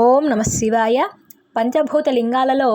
ఓం నమ శివాయ. పంచభూత లింగాలలో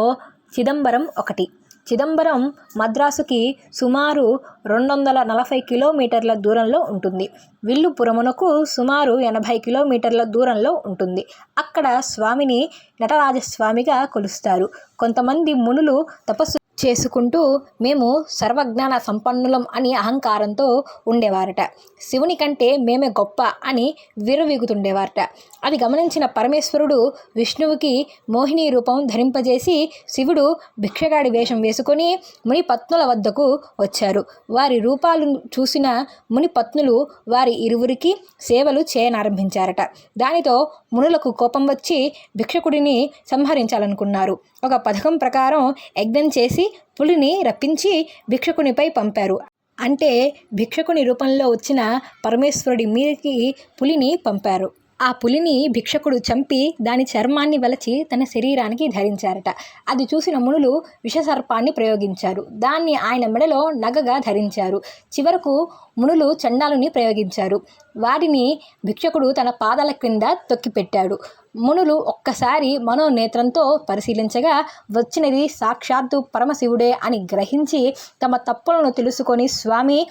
చిదంబరం ఒకటి. చిదంబరం మద్రాసుకి సుమారు రెండు వందల నలభై కిలోమీటర్ల దూరంలో ఉంటుంది. విల్లుపురమునకు సుమారు ఎనభై కిలోమీటర్ల దూరంలో ఉంటుంది. అక్కడ స్వామిని నటరాజస్వామిగా కొలుస్తారు. కొంతమంది మునులు తపస్సు చేసుకుంటూ మేము సర్వజ్ఞాన సంపన్నులం అని అహంకారంతో ఉండేవారట. శివుని కంటే మేమే గొప్ప అని విర్రవీగుతుండేవారట. అది గమనించిన పరమేశ్వరుడు విష్ణువుకి మోహిని రూపం ధరింపజేసి శివుడు భిక్షగాడి వేషం వేసుకొని ముని పత్నుల వద్దకు వచ్చారు. వారి రూపాలు చూసిన ముని పత్నులు వారి ఇరువురికి సేవలు చేయనారంభించారట. దానితో మునులకు కోపం వచ్చి భిక్షకుడిని సంహరించాలనుకున్నారు. ఒక పథకం ప్రకారం యజ్ఞం చేసి పులిని రప్పించి భిక్షకునిపై పంపారు. అంటే భిక్షకుని రూపంలో వచ్చిన పరమేశ్వరుడి మీదకి పులిని పంపారు. ఆ పులిని భిక్షకుడు చంపి దాని చర్మాన్ని వలచి తన శరీరానికి ధరించారట. అది చూసిన మునులు విషసర్పాన్ని ప్రయోగించారు. దాన్ని ఆయన మెడలో నగగా ధరించారు. చివరకు మునులు చండాలుని ప్రయోగించారు. వాటిని భిక్షకుడు తన పాదాల క్రింద తొక్కిపెట్టాడు. మునులు ఒక్కసారి మనోనేత్రంతో పరిశీలించగా వచ్చినది సాక్షాత్తు పరమశివుడే అని గ్రహించి తమ తప్పులను తెలుసుకొని స్వామి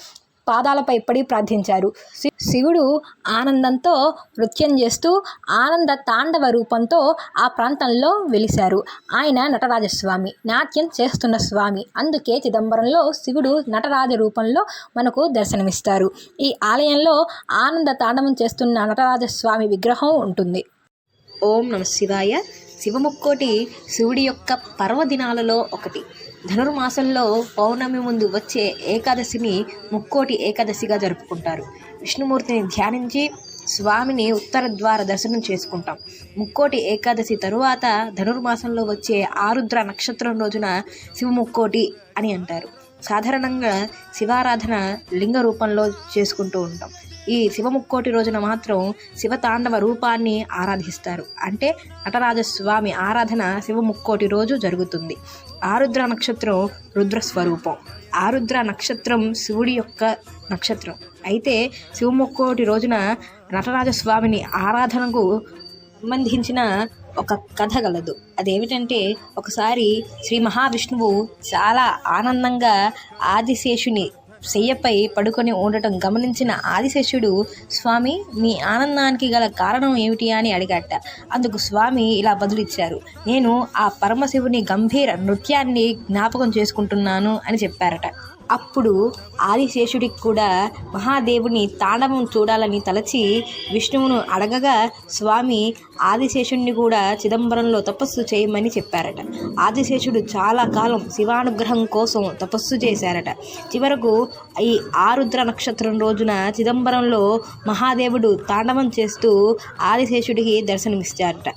పాదాలపై పడి ప్రార్థించారు. శి- శివుడు ఆనందంతో నృత్యం చేస్తూ ఆనంద తాండవ రూపంతో ఆ ప్రాంతంలో వెలిశారు. ఆయన నటరాజస్వామి నాట్యం చేస్తున్న స్వామి. అందుకే చిదంబరంలో శివుడు నటరాజ రూపంలో మనకు దర్శనమిస్తారు. ఈ ఆలయంలో ఆనంద తాండవం చేస్తున్న నటరాజస్వామి విగ్రహం ఉంటుంది. ఓం నమ శివాయ. శివముక్కోటి శివుడి యొక్క పర్వదినాలలో ఒకటి. ధనుర్మాసంలో పౌర్ణమి ముందు వచ్చే ఏకాదశిని ముక్కోటి ఏకాదశిగా జరుపుకుంటారు. విష్ణుమూర్తిని ధ్యానించి స్వామిని ఉత్తర ద్వార దర్శనం చేసుకుంటాం. ముక్కోటి ఏకాదశి తరువాత ధనుర్మాసంలో వచ్చే ఆరుద్ర నక్షత్రం రోజున శివముక్కోటి అని అంటారు. సాధారణంగా శివారాధన లింగ రూపంలో చేసుకుంటూ ఉంటాం. ఈ శివముక్కోటి రోజున మాత్రం శివతాండవ రూపాన్ని ఆరాధిస్తారు. అంటే నటరాజస్వామి ఆరాధన శివముక్కోటి రోజు జరుగుతుంది. ఆరుద్ర నక్షత్రం రుద్ర స్వరూపం ఆరుద్ర నక్షత్రం శివుడి యొక్క నక్షత్రం. అయితే శివముక్కోటి రోజున నటరాజస్వామిని ఆరాధనకు సంబంధించిన ఒక కథ గలదు. అదేమిటంటే ఒకసారి శ్రీ మహావిష్ణువు చాలా ఆనందంగా ఆదిశేషుని శయ్యపై పడుకొని ఉండటం గమనించిన ఆదిశేషుడు స్వామి మీ ఆనందానికి గల కారణం ఏమిటి అని అడిగాట. అందుకు స్వామి ఇలా బదులిచ్చారు. నేను ఆ పరమశివుని గంభీర నృత్యాన్ని జ్ఞాపకం చేసుకుంటున్నాను అని చెప్పారట. అప్పుడు ఆదిశేషుడికి కూడా మహాదేవుని తాండవం చూడాలని తలచి విష్ణువును అడగగా స్వామి ఆదిశేషుణ్ణి కూడా చిదంబరంలో తపస్సు చేయమని చెప్పారట. ఆదిశేషుడు చాలా కాలం శివానుగ్రహం కోసం తపస్సు చేశారట. చివరకు ఈ ఆరుద్ర నక్షత్రం రోజున చిదంబరంలో మహాదేవుడు తాండవం చేస్తూ ఆదిశేషుడికి దర్శనమిచ్చారట.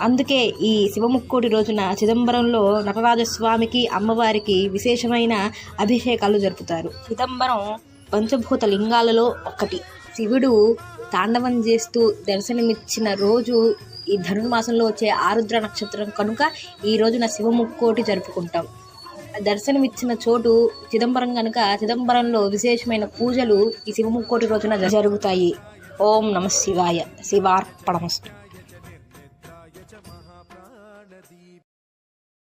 అందుకే ఈ శివముక్కోటి రోజున చిదంబరంలో నటరాజస్వామికి అమ్మవారికి విశేషమైన అభిషేకాలు జరుపుతారు. చిదంబరం పంచభూత లింగాలలో ఒకటి. శివుడు తాండవం చేస్తూ దర్శనమిచ్చిన రోజు ఈ ధనుర్మాసంలో వచ్చే ఆరుద్ర నక్షత్రం కనుక ఈ రోజున శివముక్కోటి జరుపుకుంటాం. దర్శనమిచ్చిన చోటు చిదంబరం కనుక చిదంబరంలో విశేషమైన పూజలు ఈ శివముక్కోటి రోజున జరుగుతాయి. ఓం నమ శివాయ. శివార్పణమస్తు.